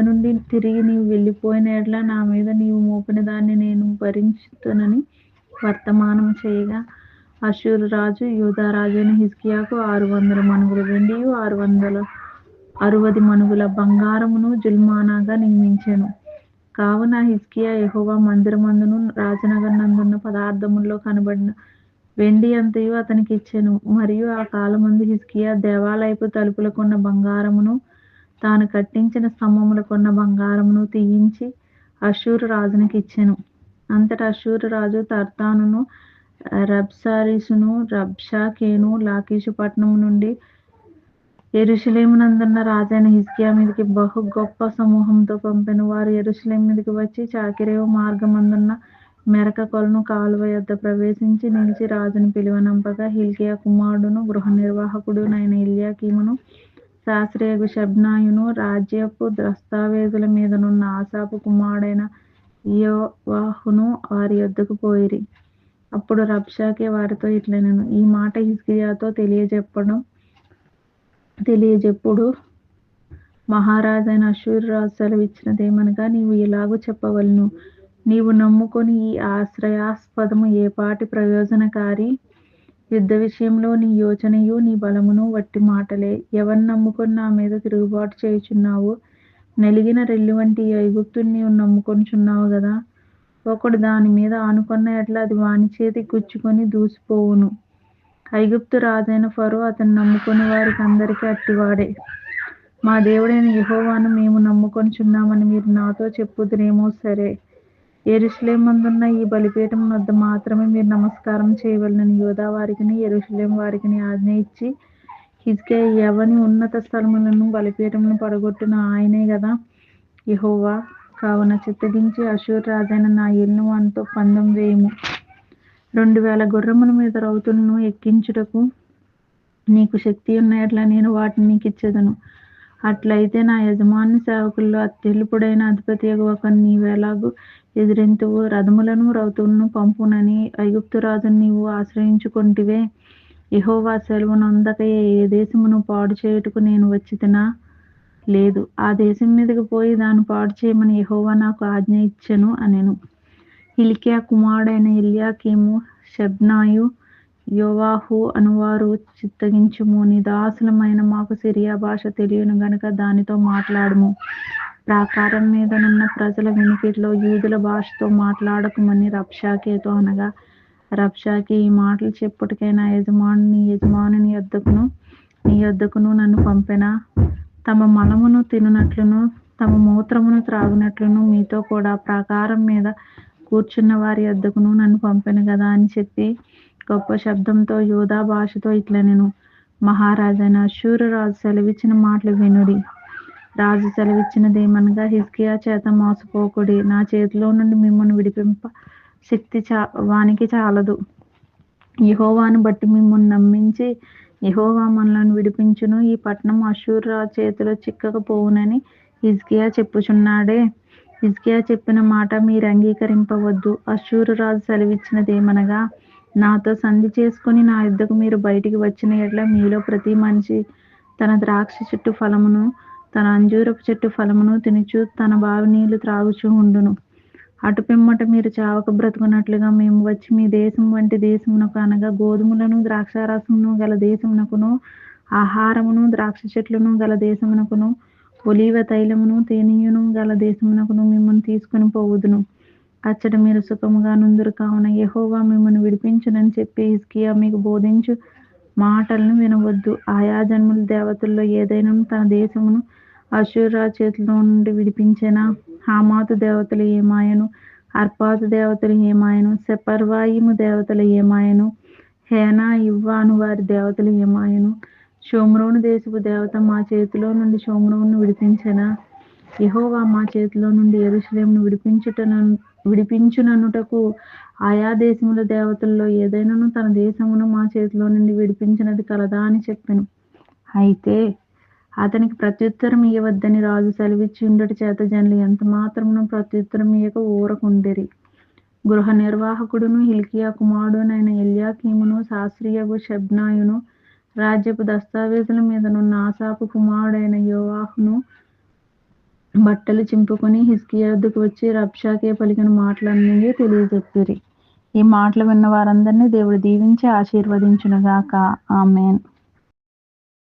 నుండి తిరిగి నీవు వెళ్ళిపోయిన ఎడల నా మీద నీవు మోపిన దాన్ని నేను భరించుతానని వర్తమానం చేయగా అశూరు రాజు యూదా హిస్కియాకు హిజ్కియాకు ఆరు వందల మనుగుల వెండియు ఆరు వందల అరవది మనుగుల బంగారమును జుల్మానాగా నియమించాను కావున హిజ్కియా ఎహోవా మందిరమందును రాజనగర్ నందున్న పదార్థముల్లో కనబడిన వెండి అంతయు అతనికి ఇచ్చాను. మరియు ఆ కాలమందు హిజ్కియా దేవాలయపు తలుపులకున్న బంగారమును తాను కట్టించిన స్తంభములకున్న బంగారమును తీయించి అషూరు రాజునికి ఇచ్చెను. అంతటా అషూరు రాజు తర్తానును రబ్సారీసును రబ్షాకేను లాకీషు పట్టణం నుండి ఎరుషలేమునందున్న రాజైన హిజ్కియా మీదకి బహు గొప్ప సమూహంతో పంపెను. వారు ఎరుషలేం మీదకి వచ్చి చాకిరేవు మార్గమందున్న మెరక కొలను కాలువ యొద్ద ప్రవేశించి నిలిచి రాజును పిలువనంపగా హిల్కియా కుమారుడును గృహ నిర్వాహకుడునైన ఇల్యాకీమును శాస్త్రీయ షబ్నాయును రాజ్యపు దస్తావేజుల మీదనున్న ఆసాపు కుమారుడైన యోవాహును వారి యొద్దకు పోయిరి. అప్పుడు రబ్షాకే వారితో ఇట్లనెను ఈ మాట హిజ్కియాతో తెలియజెప్పడం తెలియజెప్పుడు మహారాజైన అశ్వరాజు సెలవిచ్చినదేమనగా నీవు ఇలాగూ చెప్పవలను. నీవు నమ్ముకొని ఈ ఆశ్రయాస్పదము ఏపాటి ప్రయోజనకారి? యుద్ధ విషయంలో నీ యోచనయు నీ బలమును వట్టి మాటలే. ఎవరిని నమ్ముకొని నా మీద తిరుగుబాటు చేయుచున్నావు? నలిగిన రెల్లు వంటి ఐగుప్తుని నీవు నమ్ముకొనిచున్నావు కదా ఒకడు దాని మీద ఆనుకున్న ఎట్లా అది వాని చేతి గుచ్చుకొని దూసిపోవును. ఐగుప్తు రాజైన ఫరో అతను నమ్ముకుని వారికి అందరికీ అట్టివాడే. మా దేవుడైన యహోవాను మేము నమ్ముకొనిచున్నామని మీరు నాతో చెప్పుదురేమో సరే. ఎరుషలేమందున్న ఈ బలిపీఠం వద్ద మాత్రమే మీరు నమస్కారం చేయవలనని యోధా వారికిని ఎరుషులేం వారికిని ఆజ్ఞ ఇచ్చి హిజ్కే ఎవని ఉన్నత స్థలములను బలిపీఠమును పడగొట్టిన ఆయనే కదా యహోవా కావున చిత్తగించి అశూర్ రాజైన నా ఇల్లు వానితో పందం వేయము. రెండు వేల గుర్రముల మీద రౌతులను ఎక్కించుటకు నీకు శక్తి ఉన్న నేను వాటిని నీకు ఇచ్చేదను. అట్లయితే నా యజమాని సేవకుల్లో అత్యల్పుడైన అధిపతి ఒకరిని నీవెలాగూ ఎదిరింతువు రథములను రౌతులను పంపునని ఐగుప్తురాజును నీవు ఆశ్రయించుకుంటివే. యహోవా సెలవును అందకయే ఏ దేశమును పాడు చేయుటకు నేను వచ్చితినా? లేదు ఆ దేశం మీదకి పోయి దాన్ని పాడు చేయమని యహోవా నాకు ఆజ్ఞ ఇచ్చెను అనెను. ఇలికియా కుమారుడైన ఇలియాకీము షబ్నాయు యోవాహు అనువారు చిత్తగించుము నీ దాసులమైన మాకు సిరియా భాష తెలియను గనుక దానితో మాట్లాడము. ప్రాకారం మీదనున్న ప్రజల వినికిట్లో యూదుల భాషతో మాట్లాడకమని రబ్షాకేతో అనగా రబ్షాకి ఈ మాటలు చెప్పుటికైనా యజమాని యజమానిని యజమానుని యొద్దకును నీ యొద్దకును నన్ను పంపెనా? తమ మలమును తిననట్లును తమ మూత్రమును త్రాగునట్లును మీతో కూడా ప్రాకారం మీద కూర్చున్న వారి యొద్దకును నన్ను పంపెను కదా అని చెప్పి గొప్ప శబ్దంతో యోధా భాషతో ఇట్లా నేను మహారాజైన శూరరాజు రాజు సెలవిచ్చిన మాటలు వినుడి. రాజు సెలవిచ్చినదేమనగా హిస్కియా చేత మోసపోకుడి. నా చేతిలో నుండి మిమ్మల్ని విడిపింప శక్తి చా వానికి చాలదు. యహోవాను బట్టి మిమ్మల్ని నమ్మించి యహోవా మనలను విడిపించును. ఈ పట్టణం అశూర్ రాజు చేతిలో చిక్కకపోవునని హిజ్కియా చెప్పుచున్నాడే. హిజ్కియా చెప్పిన మాట మీరు అంగీకరింపవద్దు. అశూరు రాజు సెలవిచ్చినదేమనగా నాతో సంధి చేసుకుని నా యుద్ధకు మీరు బయటికి వచ్చిన ఎట్లా మీలో ప్రతి మనిషి తన ద్రాక్ష చెట్టు ఫలమును తన అంజూరపు చెట్టు ఫలమును తినుచు తన బావి నీళ్ళు త్రాగుచూ ఉండును. అటు పిమ్మట మీరు చావక బ్రతుకున్నట్లుగా మేము వచ్చి మీ దేశం వంటి దేశమునకు అనగా గోధుమలను ద్రాక్షారసమును గల దేశమునకును ఆహారమును ద్రాక్ష చెట్లను గల దేశమునకును ఒలీవ తైలమును తేనీయును గల దేశమునకును మిమ్మల్ని తీసుకుని పోవుదును. అచ్చట మీరు సుఖముగా నుందురు కావున యహోవా మిమ్మల్ని విడిపించునని చెప్పి హిస్కియా మీకు బోధించు మాటలను వినవద్దు. ఆయా జన్మల దేవతల్లో ఏదైనా తన దేశమును అశూరా చేతిలో నుండి విడిపించెనా? హామాతు దేవతలు ఏమాయను? అర్పాతు దేవతలు ఏమాయను? సెపర్వాయిము దేవతలు ఏమాయను? హేనా ఇవ్వాను వారి దేవతలు ఏమాయను? షోమ్రోను దేశపు దేవత మా చేతిలో నుండి షోమ్రోను విడిపించెనా? యహోవా మా చేతిలో నుండి ఎరుషలేమును విడిపించుటను విడిపించుననుటకు ఆయా దేశముల దేవతల్లో ఏదైనాను తన దేశమును మా చేతిలో నుండి విడిపించినది కలదా అని చెప్పాను. అయితే అతనికి ప్రత్యుత్తరం ఇవ్వద్దని రాజు సెలవిచ్చి ఉండటి చేత జనులు ఎంత మాత్రమును ప్రత్యుత్తరం ఇయ్యక ఊరకుండిరి. గృహ నిర్వాహకుడును హిల్కియా కుమారుడునైన ఎల్యాకీమును శాస్త్రియగు షబ్నాయును రాజ్యపు దస్తావేజుల మీదనున్న ఆశాపు కుమారుడైన యోవాహును బట్టలు చింపుకొని హిజ్కియా వద్దకు వచ్చి రబ్షాకే పలికిన మాటలన్నీ తెలియజెప్పిరి ఈ మాటలు విన్న వారందరినీ దేవుడు దీవించి ఆశీర్వదించునుగాక. ఆమెన్.